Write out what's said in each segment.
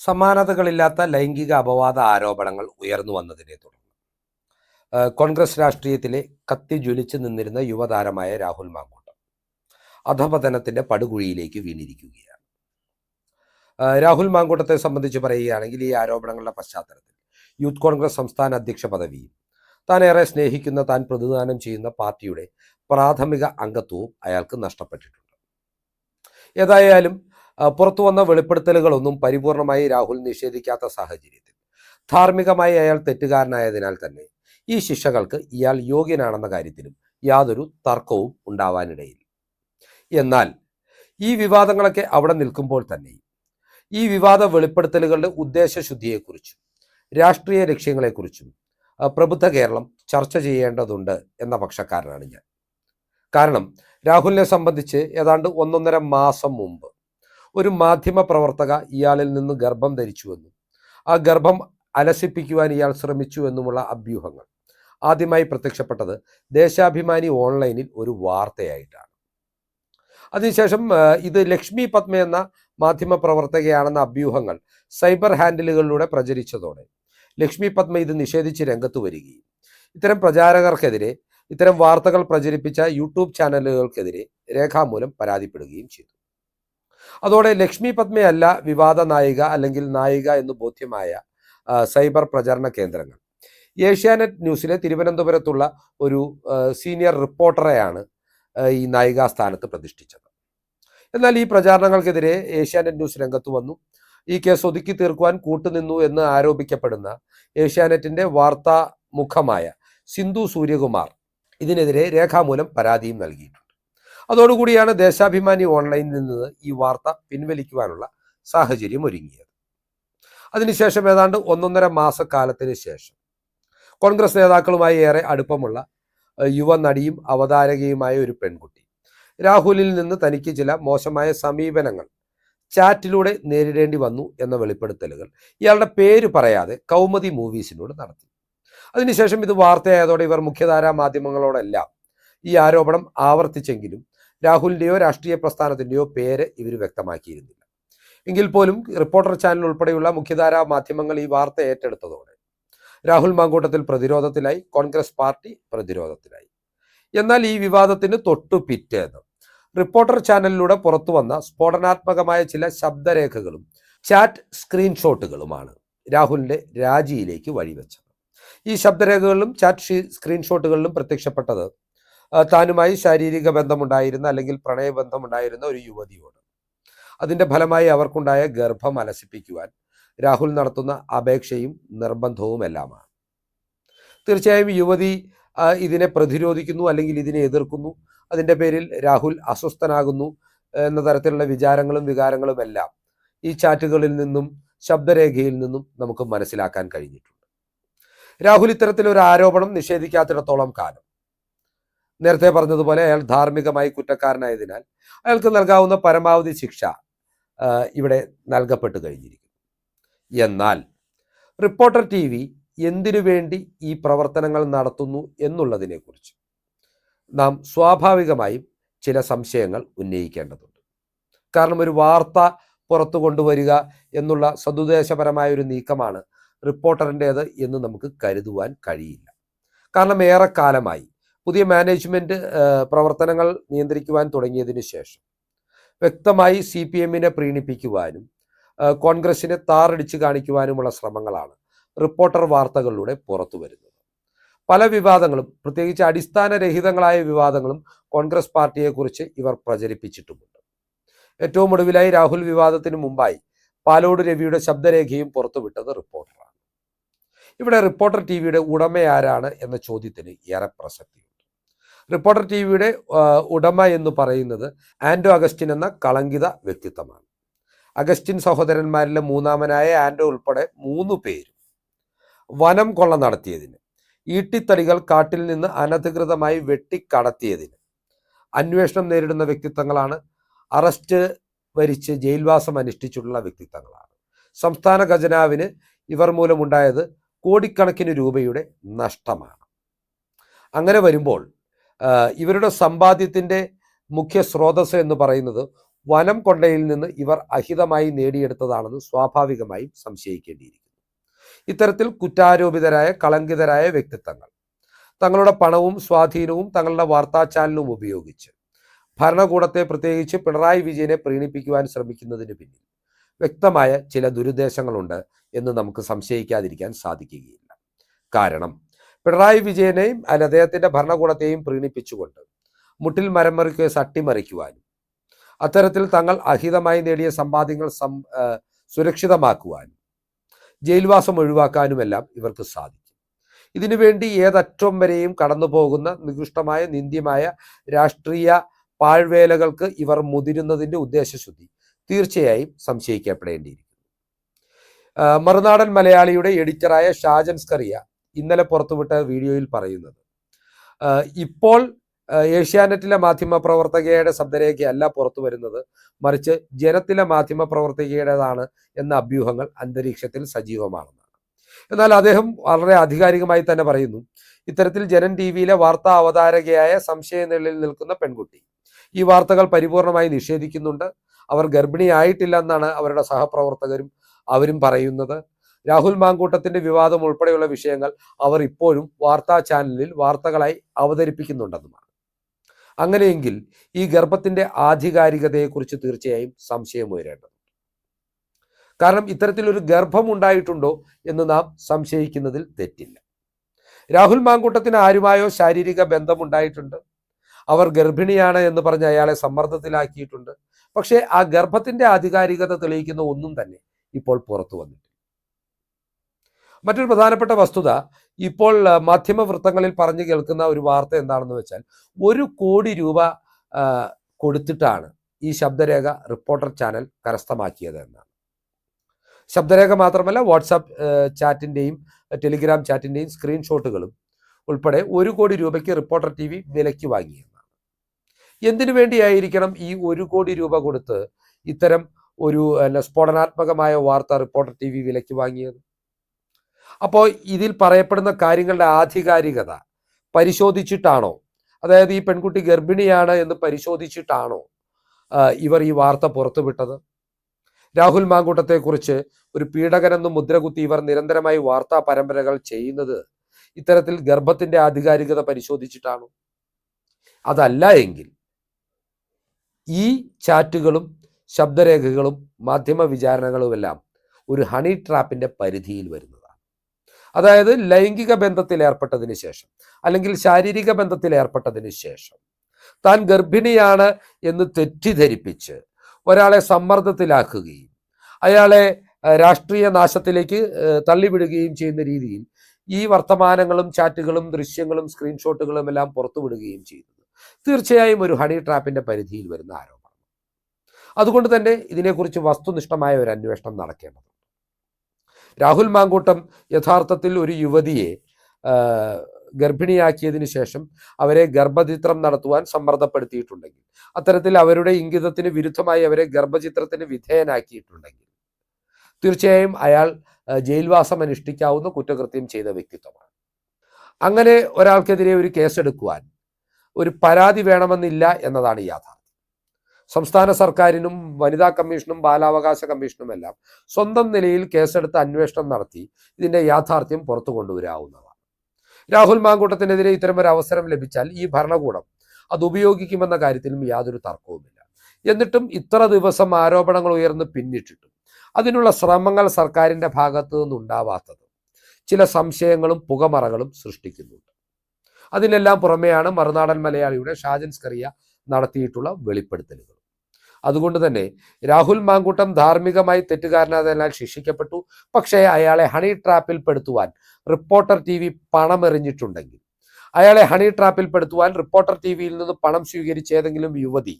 സമാനതകളില്ലാത്ത ലൈംഗിക അപവാദ ആരോപണങ്ങൾ ഉയർന്നു വന്നതിനെ തുടർന്ന് കോൺഗ്രസ് രാഷ്ട്രീയത്തിലെ കത്തി ജ്വലിച്ചു നിന്നിരുന്ന യുവതാരമായ രാഹുൽ മാങ്കൂട്ടം അധപതനത്തിന്റെ പടുകുഴിയിലേക്ക് വീണിരിക്കുകയാണ്. രാഹുൽ മാങ്കൂട്ടത്തെ സംബന്ധിച്ച് പറയുകയാണെങ്കിൽ ഈ ആരോപണങ്ങളുടെ പശ്ചാത്തലത്തിൽ യൂത്ത് കോൺഗ്രസ് സംസ്ഥാന അധ്യക്ഷ പദവിയും താൻ ഏറെ സ്നേഹിക്കുന്ന താൻ പ്രതിദാനം ചെയ്യുന്ന പാർട്ടിയുടെ പ്രാഥമിക അംഗത്വവും അയാൾക്ക് നഷ്ടപ്പെട്ടിട്ടുണ്ട്. ഏതായാലും പുറത്തു വന്ന വെളിപ്പെടുത്തലുകളൊന്നും പരിപൂർണമായി രാഹുൽ നിഷേധിക്കാത്ത സാഹചര്യത്തിൽ. ധാർമ്മികമായി അയാൾ തെറ്റുകാരനായതിനാൽ തന്നെ ഈ ശിക്ഷകൾക്ക് ഇയാൾ യോഗ്യനാണെന്ന കാര്യത്തിലും യാതൊരു തർക്കവും ഉണ്ടാവാനിടയില്ല. എന്നാൽ ഈ വിവാദങ്ങളൊക്കെ അവിടെ നിൽക്കുമ്പോൾ തന്നെ ഈ വിവാദ വെളിപ്പെടുത്തലുകളുടെ ഉദ്ദേശശുദ്ധിയെക്കുറിച്ചും രാഷ്ട്രീയ ലക്ഷ്യങ്ങളെക്കുറിച്ചും പ്രബുദ്ധ കേരളം ചർച്ച ചെയ്യേണ്ടതുണ്ട് എന്ന പക്ഷക്കാരനാണ് ഞാൻ. കാരണം രാഹുലിനെ സംബന്ധിച്ച് ഏതാണ്ട് ഒന്നൊന്നര മാസം മുമ്പ് ഒരു മാധ്യമ പ്രവർത്തക ഇയാളിൽ നിന്ന് ഗർഭം ധരിച്ചുവെന്നും ആ ഗർഭം അലസിപ്പിക്കുവാൻ ഇയാൾ ശ്രമിച്ചു എന്നുമുള്ള അഭ്യൂഹങ്ങൾ. ആദ്യമായി പ്രത്യക്ഷപ്പെട്ടത് ദേശാഭിമാനി ഓൺലൈനിൽ ഒരു വാർത്തയായിട്ടാണ്. അതിനുശേഷം ഇത് ലക്ഷ്മി പത്മ എന്ന മാധ്യമ പ്രവർത്തകയാണെന്ന അഭ്യൂഹങ്ങൾ സൈബർ ഹാൻഡിലുകളിലൂടെ പ്രചരിച്ചതോടെ ലക്ഷ്മി പത്മ ഇത് നിഷേധിച്ച് രംഗത്ത് വരികയും ഇത്തരം പ്രചാരകർക്കെതിരെ ഇത്തരം വാർത്തകൾ പ്രചരിപ്പിച്ച യൂട്യൂബ് ചാനലുകൾക്കെതിരെ രേഖാമൂലം പരാതിപ്പെടുകയും ചെയ്തു. അതോടെ ലക്ഷ്മി പത്മയല്ല വിവാദ നായിക അല്ലെങ്കിൽ നായിക എന്ന് ബോധ്യമായ സൈബർ പ്രചരണ കേന്ദ്രങ്ങൾ. ഏഷ്യാനെറ്റ് ന്യൂസിലെ തിരുവനന്തപുരത്തുള്ള ഒരു സീനിയർ റിപ്പോർട്ടറെയാണ് ഈ നായികാ സ്ഥാനത്ത് പ്രതിഷ്ഠിച്ചത്. എന്നാൽ ഈ പ്രചാരണങ്ങൾക്കെതിരെ ഏഷ്യാനെറ്റ് ന്യൂസ് രംഗത്ത് വന്നു. ഈ കേസ് ഒതുക്കി തീർക്കുവാൻ കൂട്ടുനിന്നു എന്ന് ആരോപിക്കപ്പെടുന്ന ഏഷ്യാനെറ്റിന്റെ വാർത്താ മുഖമായ സിന്ധു സൂര്യകുമാർ ഇതിനെതിരെ രേഖാമൂലം പരാതിയും നൽകിയിട്ടുണ്ട്. അതോടുകൂടിയാണ് ദേശാഭിമാനി ഓൺലൈനിൽ നിന്ന് ഈ വാർത്ത പിൻവലിക്കുവാനുള്ള സാഹചര്യം ഒരുങ്ങിയത്. അതിനുശേഷം ഏതാണ്ട് ഒന്നൊന്നര മാസക്കാലത്തിന് ശേഷം കോൺഗ്രസ് നേതാക്കളുമായി ഏറെ അടുപ്പമുള്ള യുവ നടിയും അവതാരകയുമായ ഒരു പെൺകുട്ടി രാഹുലിൽ നിന്ന് തനിക്ക് ചില മോശമായ സമീപനങ്ങൾ ചാറ്റിലൂടെ നേരിടേണ്ടി വന്നു എന്ന വെളിപ്പെടുത്തലുകൾ ഇയാളുടെ പേര് പറയാതെ കൗമുദി മൂവീസിനോട് നടത്തി. അതിനുശേഷം ഇത് വാർത്തയായതോടെ ഇവർ മുഖ്യധാരാ മാധ്യമങ്ങളോടെല്ലാം ഈ ആരോപണം ആവർത്തിച്ചെങ്കിലും രാഹുലിന്റെയോ രാഷ്ട്രീയ പ്രസ്ഥാനത്തിന്റെയോ പേര് ഇവർ വ്യക്തമാക്കിയിരുന്നില്ല. എങ്കിൽ പോലും റിപ്പോർട്ടർ ചാനൽ ഉൾപ്പെടെയുള്ള മുഖ്യധാരാ മാധ്യമങ്ങൾ ഈ വാർത്ത ഏറ്റെടുത്തതോടെ രാഹുൽ മാങ്കൂട്ടത്തിൽ പ്രതിരോധത്തിലായി കോൺഗ്രസ് പാർട്ടി പ്രതിരോധത്തിലായി. എന്നാൽ ഈ വിവാദത്തിന് തൊട്ടു പിറ്റേന്ന് റിപ്പോർട്ടർ ചാനലിലൂടെ പുറത്തു വന്ന സ്ഫോടനാത്മകമായ ചില ശബ്ദരേഖകളും ചാറ്റ് സ്ക്രീൻഷോട്ടുകളുമാണ് രാഹുലിന്റെ രാജിയിലേക്ക് വഴിവെച്ചത്. ഈ ശബ്ദരേഖകളിലും ചാറ്റ് സ്ക്രീൻഷോട്ടുകളിലും പ്രത്യക്ഷപ്പെട്ടത് താനുമായി ശാരീരിക ബന്ധമുണ്ടായിരുന്ന അല്ലെങ്കിൽ പ്രണയബന്ധമുണ്ടായിരുന്ന ഒരു യുവതിയോട്. അതിന്റെ ഫലമായി അവർക്കുണ്ടായ ഗർഭം അലസിപ്പിക്കുവാൻ രാഹുൽ നടത്തുന്ന അപേക്ഷയും നിർബന്ധവും എല്ലാമാണ്. തീർച്ചയായും യുവതി ഇതിനെ പ്രതിരോധിക്കുന്നു അല്ലെങ്കിൽ ഇതിനെ എതിർക്കുന്നു. അതിന്റെ പേരിൽ രാഹുൽ അസ്വസ്ഥനാകുന്നു എന്ന തരത്തിലുള്ള വിചാരങ്ങളും വികാരങ്ങളും എല്ലാം ഈ ചാറ്റുകളിൽ നിന്നും ശബ്ദരേഖയിൽ നിന്നും നമുക്ക് മനസ്സിലാക്കാൻ കഴിഞ്ഞിട്ടുണ്ട്. രാഹുൽ ഇത്തരത്തിലൊരു ആരോപണം നിഷേധിക്കാത്തിടത്തോളം കാലം നേരത്തെ പറഞ്ഞതുപോലെ അയാൾ ധാർമ്മികമായി കുറ്റക്കാരനായതിനാൽ അയാൾക്ക് നൽകാവുന്ന പരമാവധി ശിക്ഷ ഇവിടെ നൽകപ്പെട്ടു കഴിഞ്ഞിരിക്കും എന്നാൽ റിപ്പോർട്ടർ ടി വി എന്തിനു വേണ്ടി ഈ പ്രവർത്തനങ്ങൾ നടത്തുന്നു എന്നുള്ളതിനെക്കുറിച്ച് നാം സ്വാഭാവികമായും ചില സംശയങ്ങൾ ഉന്നയിക്കേണ്ടതുണ്ട്. കാരണം ഒരു വാർത്ത പുറത്തു കൊണ്ടുവരിക എന്നുള്ള സതുദ്ദേശപരമായ ഒരു നീക്കമാണ് റിപ്പോർട്ടറിന്റേത് എന്ന് നമുക്ക് കരുതുവാൻ കഴിയില്ല. കാരണം ഏറെക്കാലമായി പുതിയ മാനേജ്മെന്റ് പ്രവർത്തനങ്ങൾ നിയന്ത്രിക്കുവാൻ തുടങ്ങിയതിന് ശേഷം വ്യക്തമായി സി പി എമ്മിനെ പ്രീണിപ്പിക്കുവാനും കോൺഗ്രസിനെ താറടിച്ച് കാണിക്കുവാനുമുള്ള ശ്രമങ്ങളാണ് റിപ്പോർട്ടർ വാർത്തകളിലൂടെ പുറത്തു വരുന്നത്. പല വിവാദങ്ങളും പ്രത്യേകിച്ച് അടിസ്ഥാനരഹിതങ്ങളായ വിവാദങ്ങളും കോൺഗ്രസ് പാർട്ടിയെക്കുറിച്ച് ഇവർ പ്രചരിപ്പിച്ചിട്ടുമുണ്ട്. ഏറ്റവും ഒടുവിലായി രാഹുൽ വിവാദത്തിന് മുമ്പായി പാലോട് രവിയുടെ ശബ്ദരേഖയും പുറത്തുവിട്ടത് റിപ്പോർട്ടറാണ്. ഇവിടെ റിപ്പോർട്ടർ ടി വിയുടെ ഉടമയാരാണ് എന്ന ചോദ്യത്തിന് ഏറെ പ്രസക്തിയുണ്ട്. റിപ്പോർട്ടർ ടി വിയുടെ ഉടമ എന്ന് പറയുന്നത് ആൻഡോ അഗസ്റ്റിൻ എന്ന കളങ്കിത വ്യക്തിത്വമാണ്. അഗസ്റ്റിൻ സഹോദരന്മാരിലെ മൂന്നാമനായ ആൻഡോ ഉൾപ്പെടെ മൂന്ന് പേരും വനം കൊള്ള നടത്തിയതിന് ഈട്ടിത്തടികൾ കാട്ടിൽ നിന്ന് അനധികൃതമായി വെട്ടിക്കടത്തിയതിന് അന്വേഷണം നേരിടുന്ന വ്യക്തിത്വങ്ങളാണ് അറസ്റ്റ് വരിച്ച് ജയിൽവാസം അനുഷ്ഠിച്ചിട്ടുള്ള വ്യക്തിത്വങ്ങളാണ്. സംസ്ഥാന ഖജനാവിന് ഇവർ മൂലമുണ്ടായത് കോടിക്കണക്കിന് രൂപയുടെ നഷ്ടമാണ്. അങ്ങനെ വരുമ്പോൾ ഇവരുടെ സമ്പാദ്യത്തിന്റെ മുഖ്യ സ്രോതസ് എന്ന് പറയുന്നത് വനം കൊണ്ടയിൽ നിന്ന് ഇവർ അഹിതമായി നേടിയെടുത്തതാണെന്ന് സ്വാഭാവികമായും സംശയിക്കേണ്ടിയിരിക്കുന്നു. ഇത്തരത്തിൽ കുറ്റാരോപിതരായ കളങ്കിതരായ വ്യക്തിത്വങ്ങൾ തങ്ങളുടെ പണവും സ്വാധീനവും തങ്ങളുടെ വാർത്താ ചാനലും ഉപയോഗിച്ച് ഭരണകൂടത്തെ പ്രത്യേകിച്ച് പിണറായി വിജയനെ പ്രീണിപ്പിക്കുവാൻ ശ്രമിക്കുന്നതിന് പിന്നിൽ വ്യക്തമായ ചില ദുരുദ്ദേശങ്ങളുണ്ട് എന്ന് നമുക്ക് സംശയിക്കാതിരിക്കാൻ സാധിക്കുകയില്ല. കാരണം പിണറായി വിജയനെയും അല്ല അദ്ദേഹത്തിന്റെ ഭരണകൂടത്തെയും പ്രീണിപ്പിച്ചുകൊണ്ട് മുട്ടിൽ മരം മറിക്കുക സട്ടിമറിക്കുവാനും അത്തരത്തിൽ തങ്ങൾ അഹിതമായി നേടിയ സമ്പാദ്യങ്ങൾ സം സുരക്ഷിതമാക്കുവാനും ജയിൽവാസം ഒഴിവാക്കാനുമെല്ലാം ഇവർക്ക് സാധിക്കും. ഇതിനുവേണ്ടി ഏതറ്റം വരെയും കടന്നു പോകുന്ന നികൃഷ്ടമായ നിന്ദ്യമായ രാഷ്ട്രീയ പാഴ്വേലകൾക്ക് ഇവർ മുതിരുന്നതിന്റെ ഉദ്ദേശശുദ്ധി തീർച്ചയായും സംശയിക്കപ്പെടേണ്ടിയിരിക്കുന്നു. മറുനാടൻ മലയാളിയുടെ എഡിറ്ററായ ഷാജൻ സ്കറിയ ഇന്നലെ പുറത്തുവിട്ട വീഡിയോയിൽ പറയുന്നത്. ഇപ്പോൾ ഏഷ്യാനെറ്റിലെ മാധ്യമ പ്രവർത്തകയുടെ ശബ്ദരേഖയല്ല പുറത്തു വരുന്നത്. മറിച്ച് ജനത്തിലെ മാധ്യമ പ്രവർത്തകയുടേതാണ് എന്ന അഭ്യൂഹങ്ങൾ അന്തരീക്ഷത്തിൽ സജീവമാണെന്നാണ്. എന്നാൽ അദ്ദേഹം വളരെ ആധികാരികമായി തന്നെ പറയുന്നു ഇത്തരത്തിൽ ജനൻ ടി വിയിലെ വാർത്താ അവതാരകയായ സംശയനിഴലിൽ നിൽക്കുന്ന പെൺകുട്ടി. ഈ വാർത്തകൾ പരിപൂർണമായി നിഷേധിക്കുന്നുണ്ട്. അവർ ഗർഭിണിയായിട്ടില്ല എന്നാണ് അവരുടെ സഹപ്രവർത്തകരും അവരും പറയുന്നത്. രാഹുൽ മാങ്കൂട്ടത്തിന്റെ വിവാദം ഉൾപ്പെടെയുള്ള വിഷയങ്ങൾ അവർ ഇപ്പോഴും വാർത്താ ചാനലിൽ വാർത്തകളായി അവതരിപ്പിക്കുന്നുണ്ടെന്നുമാണ് അങ്ങനെയെങ്കിൽ ഈ ഗർഭത്തിന്റെ ആധികാരികതയെക്കുറിച്ച് തീർച്ചയായും സംശയം ഉയരേണ്ടതുണ്ട്. കാരണം ഇത്തരത്തിലൊരു ഗർഭം ഉണ്ടായിട്ടുണ്ടോ എന്ന് നാം സംശയിക്കുന്നതിൽ തെറ്റില്ല. രാഹുൽ മാങ്കൂട്ടത്തിന് ആരുമായോ ശാരീരിക ബന്ധമുണ്ടായിട്ടുണ്ട്. അവർ ഗർഭിണിയാണ് എന്ന് പറഞ്ഞ് അയാളെ സമ്മർദ്ദത്തിലാക്കിയിട്ടുണ്ട്. പക്ഷേ ആ ഗർഭത്തിന്റെ ആധികാരികത തെളിയിക്കുന്ന ഒന്നും തന്നെ ഇപ്പോൾ പുറത്തു വന്നിട്ടില്ല. മറ്റൊരു പ്രധാനപ്പെട്ട വസ്തുത ഇപ്പോൾ മാധ്യമവൃത്തങ്ങളിൽ മാധ്യമ വൃത്തങ്ങളിൽ പറഞ്ഞു കേൾക്കുന്ന ഒരു വാർത്ത എന്താണെന്ന് വെച്ചാൽ ഒരു കോടി രൂപ കൊടുത്തിട്ടാണ് ഈ ശബ്ദരേഖ റിപ്പോർട്ടർ ചാനൽ കരസ്ഥമാക്കിയത് എന്നാണ്. ശബ്ദരേഖ മാത്രമല്ല വാട്സാപ്പ് ചാറ്റിന്റെയും ടെലിഗ്രാം ചാറ്റിന്റെയും സ്ക്രീൻഷോട്ടുകളും ഉൾപ്പെടെ ഒരു കോടി രൂപയ്ക്ക് റിപ്പോർട്ടർ ടി വി വിലയ്ക്ക് വാങ്ങിയെന്നാണ് എന്തിനു വേണ്ടിയായിരിക്കണം ഈ ഒരു കോടി രൂപ കൊടുത്ത് ഇത്തരം ഒരു സ്ഫോടനാത്മകമായ വാർത്ത റിപ്പോർട്ടർ ടി വി വിലയ്ക്ക് വാങ്ങിയത്? അപ്പോൾ ഇതിൽ പറയപ്പെടുന്ന കാര്യങ്ങളുടെ ആധികാരികത പരിശോധിച്ചിട്ടാണോ? അതായത് ഈ പെൺകുട്ടി ഗർഭിണിയാണ് എന്ന് പരിശോധിച്ചിട്ടാണോ ഇവർ ഈ വാർത്ത പുറത്തുവിട്ടത്? രാഹുൽ മാങ്കൂട്ടത്തെക്കുറിച്ച് ഒരു പീഡകനെന്ന് മുദ്രകുത്തി ഇവർ നിരന്തരമായി വാർത്താ പരമ്പരകൾ ചെയ്യുന്നത് ഇത്തരത്തിൽ ഗർഭത്തിന്റെ ആധികാരികത പരിശോധിച്ചിട്ടാണോ? അതല്ല എങ്കിൽ ഈ ചാറ്റുകളും ശബ്ദരേഖകളും മാധ്യമ വിചാരണകളുമെല്ലാം ഒരു ഹണി ട്രാപ്പിന്റെ പരിധിയിൽ വരുന്നതാണ് അതായത് ലൈംഗിക ബന്ധത്തിൽ ഏർപ്പെട്ടതിന് ശേഷം അല്ലെങ്കിൽ ശാരീരിക ബന്ധത്തിൽ ഏർപ്പെട്ടതിന് ശേഷം. താൻ ഗർഭിണിയാണ് എന്ന് തെറ്റിദ്ധരിപ്പിച്ച് ഒരാളെ സമ്മർദ്ദത്തിലാക്കുകയും അയാളെ രാഷ്ട്രീയ നാശത്തിലേക്ക് തള്ളിവിടുകയും ചെയ്യുന്ന രീതിയിൽ ഈ വർത്തമാനങ്ങളും ചാറ്റുകളും ദൃശ്യങ്ങളും സ്ക്രീൻഷോട്ടുകളും എല്ലാം പുറത്തുവിടുകയും ചെയ്യുന്നത് തീർച്ചയായും ഒരു ഹണി ട്രാപ്പിന്റെ പരിധിയിൽ വരുന്ന ആരോപണം. അതുകൊണ്ട് തന്നെ ഇതിനെക്കുറിച്ച് വസ്തുനിഷ്ഠമായ ഒരു അന്വേഷണം നടക്കേണ്ടതുണ്ട്. രാഹുൽ മാങ്കൂട്ടം യഥാർത്ഥത്തിൽ ഒരു യുവതിയെ ഗർഭിണിയാക്കിയതിനു ശേഷം അവരെ ഗർഭചിത്രം നടത്തുവാൻ സമ്മർദ്ദപ്പെടുത്തിയിട്ടുണ്ടെങ്കിൽ അത്തരത്തിൽ അവരുടെ ഇംഗിതത്തിന് വിരുദ്ധമായി അവരെ ഗർഭചിത്രത്തിന് വിധേയനാക്കിയിട്ടുണ്ടെങ്കിൽ തീർച്ചയായും അയാൾ ജയിൽവാസം അനുഷ്ഠിക്കാവുന്ന കുറ്റകൃത്യം ചെയ്ത വ്യക്തിത്വമാണ്. അങ്ങനെ ഒരാൾക്കെതിരെ ഒരു കേസെടുക്കുവാൻ ഒരു പരാതി വേണമെന്നില്ല എന്നതാണ് യാഥാർത്ഥ്യം. സംസ്ഥാന സർക്കാരിനും വനിതാ കമ്മീഷനും ബാലാവകാശ കമ്മീഷനും എല്ലാം സ്വന്തം നിലയിൽ കേസെടുത്ത് അന്വേഷണം നടത്തി ഇതിന്റെ യാഥാർത്ഥ്യം പുറത്തു കൊണ്ടുവരാവുന്നതാണ്. രാഹുൽ മാങ്കൂട്ടത്തിനെതിരെ ഇത്തരം ഒരു അവസരം ലഭിച്ചാൽ ഈ ഭരണകൂടം അത് ഉപയോഗിക്കുമെന്ന കാര്യത്തിലും യാതൊരു തർക്കവുമില്ല. എന്നിട്ടും ഇത്ര ദിവസം ആരോപണങ്ങൾ ഉയർന്ന് പിന്നിട്ടിട്ടും അതിനുള്ള ശ്രമങ്ങൾ സർക്കാരിന്റെ ഭാഗത്തു നിന്നുണ്ടാവാത്തത് ചില സംശയങ്ങളും പുകമറകളും സൃഷ്ടിക്കുന്നുണ്ട്. അതിനെല്ലാം പുറമെയാണ് മറുനാടൻ മലയാളിയുടെ ഷാജൻ സ്കറിയ നടത്തിയിട്ടുള്ള വെളിപ്പെടുത്തലുകൾ. അതുകൊണ്ട് തന്നെ രാഹുൽ മാങ്കൂട്ടം ധാർമ്മികമായി തെറ്റുകാരനായതിനാൽ ശിക്ഷിക്കപ്പെട്ടു. പക്ഷേ അയാളെ ഹണി ട്രാപ്പിൽ പെടുത്തുവാൻ റിപ്പോർട്ടർ ടി വി പണമെറിഞ്ഞിട്ടുണ്ടെങ്കിൽ അയാളെ ഹണി ട്രാപ്പിൽ പെടുത്തുവാൻ റിപ്പോർട്ടർ ടി വിയിൽ നിന്ന് പണം സ്വീകരിച്ച ഏതെങ്കിലും യുവതി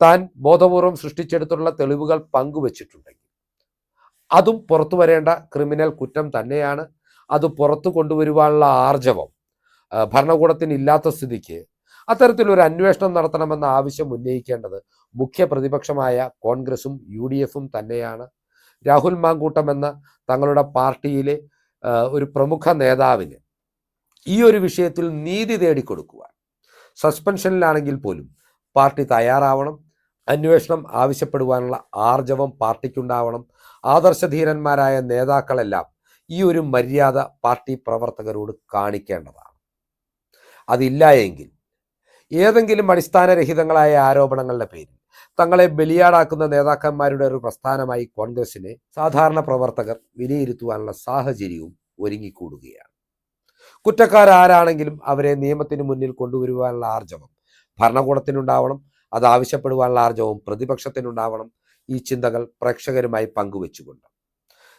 താൻ ബോധപൂർവം സൃഷ്ടിച്ചെടുത്തുള്ള തെളിവുകൾ പങ്കുവച്ചിട്ടുണ്ടെങ്കിൽ അതും പുറത്തു വരേണ്ട ക്രിമിനൽ കുറ്റം തന്നെയാണ്. അത് പുറത്തു കൊണ്ടുവരുവാനുള്ള ആർജവം ഭരണകൂടത്തിന് ഇല്ലാത്ത സ്ഥിതിക്ക് അത്തരത്തിലൊരു അന്വേഷണം നടത്തണമെന്ന ആവശ്യം ഉന്നയിക്കേണ്ടത് മുഖ്യ പ്രതിപക്ഷമായ കോൺഗ്രസും യു ഡി എഫും തന്നെയാണ്. രാഹുൽ മാങ്കൂട്ടം എന്ന തങ്ങളുടെ പാർട്ടിയിലെ ഒരു പ്രമുഖ നേതാവിന് ഈ ഒരു വിഷയത്തിൽ നീതി തേടിക്കൊടുക്കുവാൻ സസ്പെൻഷനിലാണെങ്കിൽ പോലും പാർട്ടി തയ്യാറാവണം അന്വേഷണം ആവശ്യപ്പെടുവാനുള്ള ആർജവം പാർട്ടിക്കുണ്ടാവണം ആദർശധീരന്മാരായ നേതാക്കളെല്ലാം ഈ ഒരു മര്യാദ പാർട്ടി പ്രവർത്തകരോട് കാണിക്കേണ്ടതാണ്. അതില്ല എങ്കിൽ ഏതെങ്കിലും അടിസ്ഥാനരഹിതങ്ങളായ ആരോപണങ്ങളുടെ പേരിൽ തങ്ങളെ ബലിയാടാക്കുന്ന നേതാക്കന്മാരുടെ ഒരു പ്രസ്ഥാനമായി കോൺഗ്രസിനെ സാധാരണ പ്രവർത്തകർ വിലയിരുത്തുവാനുള്ള സാഹചര്യവും ഒരുങ്ങിക്കൂടുകയാണ്. കുറ്റക്കാരാരാണെങ്കിലും അവരെ നിയമത്തിന് മുന്നിൽ കൊണ്ടുവരുവാനുള്ള ആർജവം ഭരണകൂടത്തിനുണ്ടാവണം അത് ആവശ്യപ്പെടുവാനുള്ള ആർജവം പ്രതിപക്ഷത്തിനുണ്ടാവണം ഈ ചിന്തകൾ പ്രേക്ഷകരുമായി പങ്കുവെച്ചുകൊണ്ട്.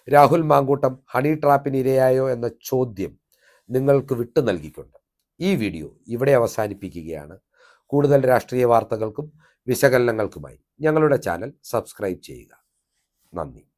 രാഹുൽ മാങ്കൂട്ടം ഹണി ട്രാപ്പിന് ഇരയായോ എന്ന ചോദ്യം നിങ്ങൾക്ക് വിട്ടു നൽകിക്കൊണ്ട് ഈ വീഡിയോ ഇവിടെ അവസാനിപ്പിക്കുകയാണ്. കൂടുതൽ രാഷ്ട്രീയ വാർത്തകൾക്കും വിശകലനങ്ങൾക്കുമായി ഞങ്ങളുടെ ചാനൽ സബ്സ്ക്രൈബ് ചെയ്യുക. നന്ദി.